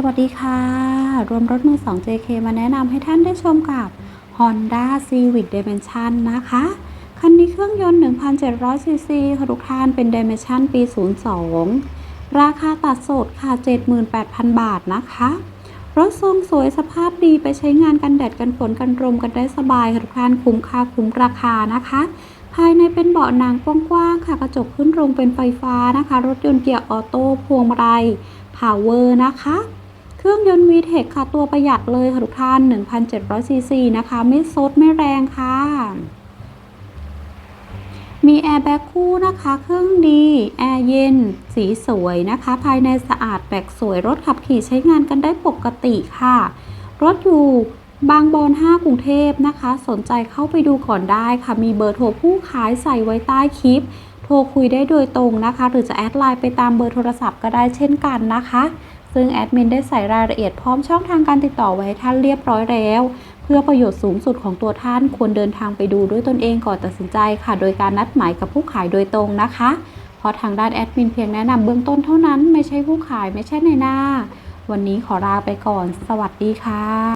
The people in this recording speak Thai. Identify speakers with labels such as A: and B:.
A: สวัสดีค่ะ รวมรถมือ 2 JK มาแนะนำให้ท่านได้ชมกับ Honda Civic Dimension นะคะ คันนี้เครื่องยนต์ 1,700ซีซีค่ะทุกท่านเป็น Dimension ปี 02 ราคาตัดสดค่ะ 78,000 บาทนะคะ รถทรงสวยสภาพดีไปใช้งานกันแดดกันฝนกันลมกันได้สบายค่ะทุกท่านคุ้มค่าคุ้มราคานะคะ ภายในเป็นเบาะหนังกว้างๆค่ะกระจกขึ้นลงเป็นไฟฟ้านะคะ รถยนต์เกียร์ออโต้พวงมาลัย Power นะคะ เครื่องยนต์ VTEC ค่ะตัวประหยัดเลยค่ะทุกท่าน1,700ซีซีนะคะ ไม่ซดไม่แรงค่ะ มีแอร์แบ็กคู่นะคะ เครื่องดี แอร์เย็น สีสวยนะคะ ภายในสะอาดแบกสวย รถขับขี่ใช้งานกันได้ปกติค่ะ รถอยู่บางบอน 5 กรุงเทพนะคะ สนใจเข้าไปดูก่อนได้ค่ะ มีเบอร์โทรผู้ขายใส่ไว้ใต้คลิป โทรคุยได้โดยตรงนะคะ หรือจะแอดไลน์ไปตามเบอร์โทรศัพท์ก็ได้เช่นกันนะคะ ซึ่งแอดมินได้ใส่รายละเอียดพร้อมช่องทางการติดต่อไว้ให้ท่านเรียบร้อยแล้ว เพื่อประโยชน์สูงสุดของตัวท่านควรเดินทางไปดูด้วยตนเองก่อนตัดสินใจค่ะ โดยการนัดหมายกับผู้ขายโดยตรงนะคะ เพราะทางด้านแอดมินเพียงแนะนำเบื้องต้นเท่านั้นไม่ใช่ผู้ขายไม่ใช่ในหน้า วันนี้ขอลาไปก่อน สวัสดีค่ะ